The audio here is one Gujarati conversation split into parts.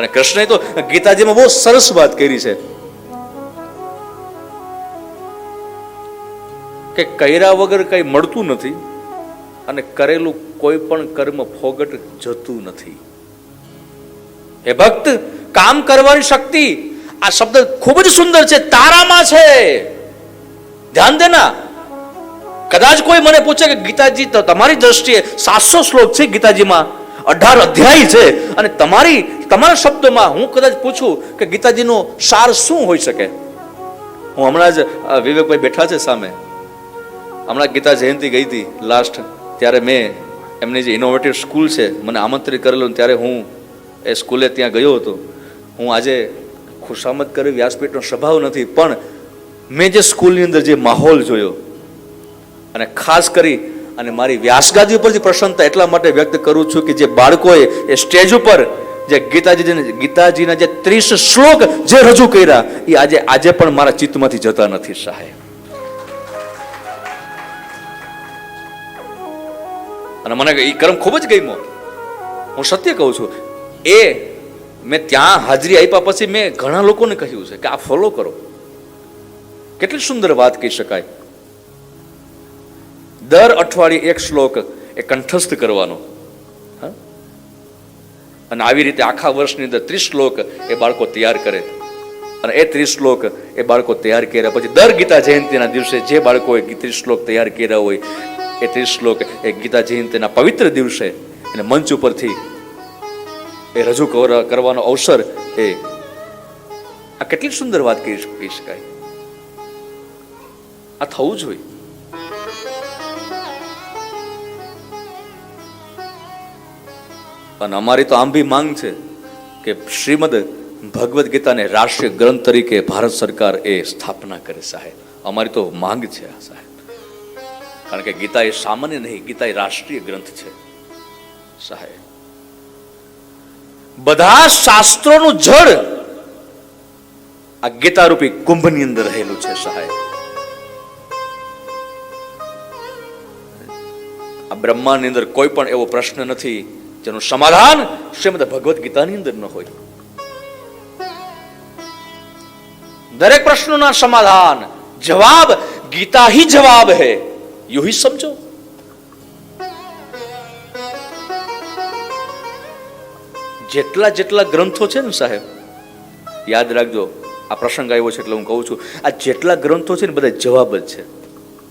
અને કૃષ્ણએ તો ગીતાજીમાં બહુ સરસ વાત કરી છે કે કર્યા વગર કઈ મળતું નથી અને કરેલું કોઈ પણ કર્મ ફોગટ જતું નથી. હે ભક્ત, કામ કરવાની શક્તિ આ શબ્દ ખૂબ જ સુંદર છે, તારામાં છે. ધ્યાન દેના. કદાચ કોઈ મને પૂછે કે ગીતાજી, તો તમારી દ્રષ્ટિએ સાતસો શ્લોક છે ગીતાજીમાં. અઢાર અધ્યાય છે અને તમારી તમારા શબ્દોમાં હું કદાચ પૂછું કે ગીતાજીનો સાર શું હોઈ શકે? હું હમણાં જ વિવેકભાઈ બેઠા છે સામે. હમણાં ગીતા જયંતિ ગઈ હતી લાસ્ટ ત્યારે મેં એમની જે ઇનોવેટિવ સ્કૂલ છે, મને આમંત્રિત કરેલું ત્યારે હું એ સ્કૂલે ત્યાં ગયો હતો. હું આજે ખુશામત કરી, વ્યાસપીઠનો સ્વભાવ નથી, પણ મેં જે સ્કૂલની અંદર જે માહોલ જોયો, અને ખાસ કરી, અને મારી વ્યાસગાદી ઉપરથી પ્રસન્નતા એટલા માટે વ્યક્ત કરું છું કે જે બાળકોએ એ સ્ટેજ ઉપર જે ગીતાજી ગીતાજીના જે ત્રીસ શ્લોક જે રજૂ કર્યા, એ આજે આજે પણ મારા ચિત્તમાંથી જતા નથી, સાહેબ. અને મને એ કર્મ ખૂબ જ ગમ્યો. હું સત્ય કહું છું. એ મેં ત્યાં હાજરી આપ્યા પછી મેં ઘણા લોકોને કહ્યું છે કે આ ફોલો કરો. કેટલી સુંદર વાત કહી શકાય. દર અઠવાડિયે એક શ્લોક એ કંઠસ્થ કરવાનો? અને આવી રીતે આખા વર્ષની અંદર ત્રીસ શ્લોક એ બાળકો તૈયાર કરે. અને એ ત્રીસ શ્લોક એ બાળકો તૈયાર કર્યા પછી દર ગીતા જયંતિના દિવસે જે બાળકોએ ત્રીસ શ્લોક તૈયાર કર્યા હોય, એ ત્રીસ શ્લોક એ ગીતા જયંતિના પવિત્ર દિવસે એને મંચ ઉપરથી એ રજૂ કર- કરવાનો અવસર એ આ કેટલી સુંદર વાત કહી શકાય. આ થવું જોઈએ અને અમારી તો આમ બી માંગ છે કે શ્રીમદ ભગવદ્ ગીતાને રાષ્ટ્રીય ગ્રંથ તરીકે ભારત સરકાર એ સ્થાપના કરે સાહેબ. અમારી તો માંગ છે સાહેબ. કારણ કે ગીતા એ સામાન્ય નહીં, ગીતા એ રાષ્ટ્રીય ગ્રંથ છે. સાહેબ. બધા શાસ્ત્રોનું જળ આ ગીતારૂપી કુંભની અંદર રહેલું છે સાહેબ. આ બ્રહ્માંડની અંદર કોઈ પણ એવો પ્રશ્ન નથી જેનું સમાધાન શ્રીમદ ભગવદ્ ગીતાની અંદર ન હોય. દરેક પ્રશ્નોના સમાધાન. જવાબ ગીતા હી જવાબ હે. યુ સમજો. જેટલા જેટલા ગ્રંથો છે ને સાહેબ, યાદ રાખજો, આ પ્રસંગ આવ્યો છે એટલે હું કહું છું, આ જેટલા ગ્રંથો છે ને બધા જવાબ જ છે.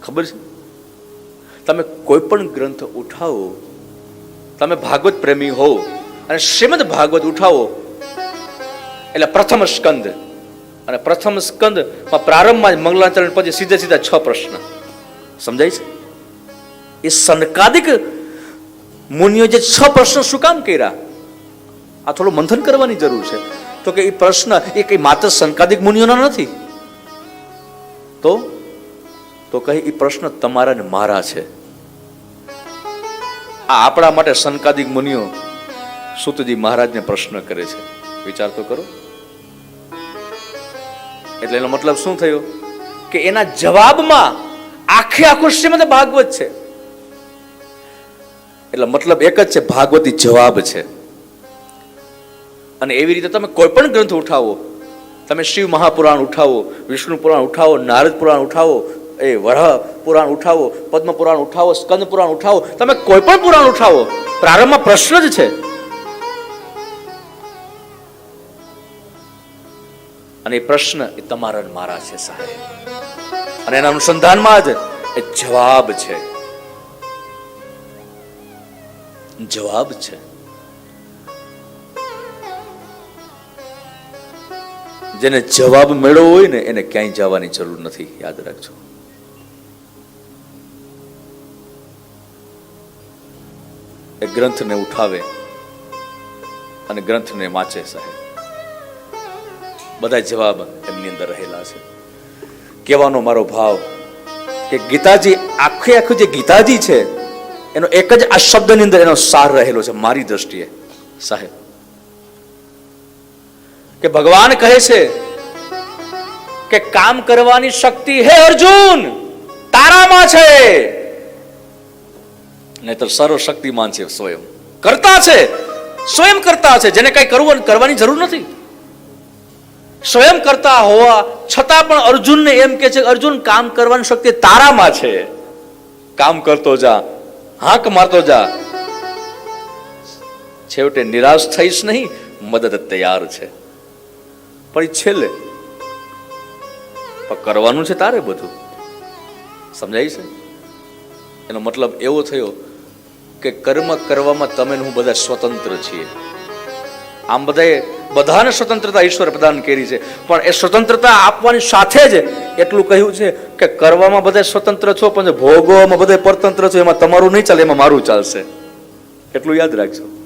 ખબર છે? તમે કોઈ પણ ગ્રંથ ઉઠાવો તમે ભાગવત પ્રેમી હો અને શ્રીમદ ભાગવત ઉઠાવો. એટલે પ્રથમ સ્કંદ. અને પ્રથમ સ્કંદમાં પ્રારંભમાં જ મંગલાચરણ પછી સીધે સીધા છ પ્રશ્ન. સમજાય છે? એ સનકાદિક મુનિઓ જે છ પ્રશ્ન શું કામ કર્યા? આ થોડું મંથન કરવાની જરૂર છે. તો કે એ પ્રશ્ન એ કઈ માત્ર સંકાદિક મુનિઓના નથી? તો? તો કહે એ પ્રશ્ન તમારા ને મારા છે. આ આપણા માટે સંકાદિક મુનિઓ સુતજી મહારાજને પ્રશ્ન કરે છે. વિચાર તો કરો. એટલે એનો મતલબ શું થયો? કે એના જવાબમાં આખે આખું શ્રીમદ ભાગવત છે. એટલે મતલબ એક જ છે, ભાગવતી જવાબ છે. અને એવી રીતે તમે કોઈ પણ ગ્રંથ ઉઠાવો, તમે શિવ મહાપુરાણ ઉઠાવો, વિષ્ણુ પુરાણ ઉઠાવો, નારદ પુરાણ ઉઠાવો એ વરહ પુરાણ ઉઠાવો, પદ્મ પુરાણ ઉઠાવો, સ્કંદ પુરાણ ઉઠાવો, તમે કોઈ પણ પુરાણ ઉઠાવો, પ્રારંભમાં પ્રશ્ન જ છે. અને એ પ્રશ્ન એ તમારા મારા છે સાહેબ. અને એના અનુસંધાનમાં જ એ જવાબ છે. જવાબ છે. જેને જવાબ મેળવવો હોય ને એને ક્યાંય જવાની જરૂર નથી, યાદ રાખજો. એ ગ્રંથને ઉઠાવે અને ગ્રંથને વાંચે સાહેબ. બધા જવાબ એમની અંદર રહેલા છે. કહેવાનો મારો ભાવ કે ગીતાજી આખે આખું જે ગીતાજી છે, એનો એક જ આ શબ્દની અંદર એનો સાર રહેલો છે મારી દ્રષ્ટિએ. સાહેબ, કે ભગવાન કહે છે કે કામ કરવાની શક્તિ હે અર્જુન, તારામાં છે. નહીતર સર્વશક્તિમાન છે સ્વયં. કરતા છે. સ્વયં કરતા છે. જેને કઈ કરવું કરવાની જરૂર નથી. સ્વયં કરતા હોવા છતાં પણ અર્જુનને એમ કે છે, અર્જુન, કામ કરવાની શક્તિ તારામાં છે. કામ કરતો જા. હાંક મારતો જા. છેવટે નિરાશ થઈશ નહીં. મદદ તૈયાર છે. પણ છેલ્લે કરવાનું છે તારે બધું. સમજાય છે? એનો મતલબ એવો થયો કે કર્મ કરવામાં તમે હું બધા સ્વતંત્ર છીએ. આમ બધાએ, બધાને સ્વતંત્રતા ઈશ્વરે પ્રદાન કરી છે. પણ એ સ્વતંત્રતા આપવાની સાથે જ એટલું કહ્યું છે કે કરવામાં બધા સ્વતંત્ર છો, પણ ભોગવામાં બધા પરતંત્ર છો, એમાં તમારું નહીં ચાલે, એમાં મારું ચાલશે. એટલું યાદ રાખજો.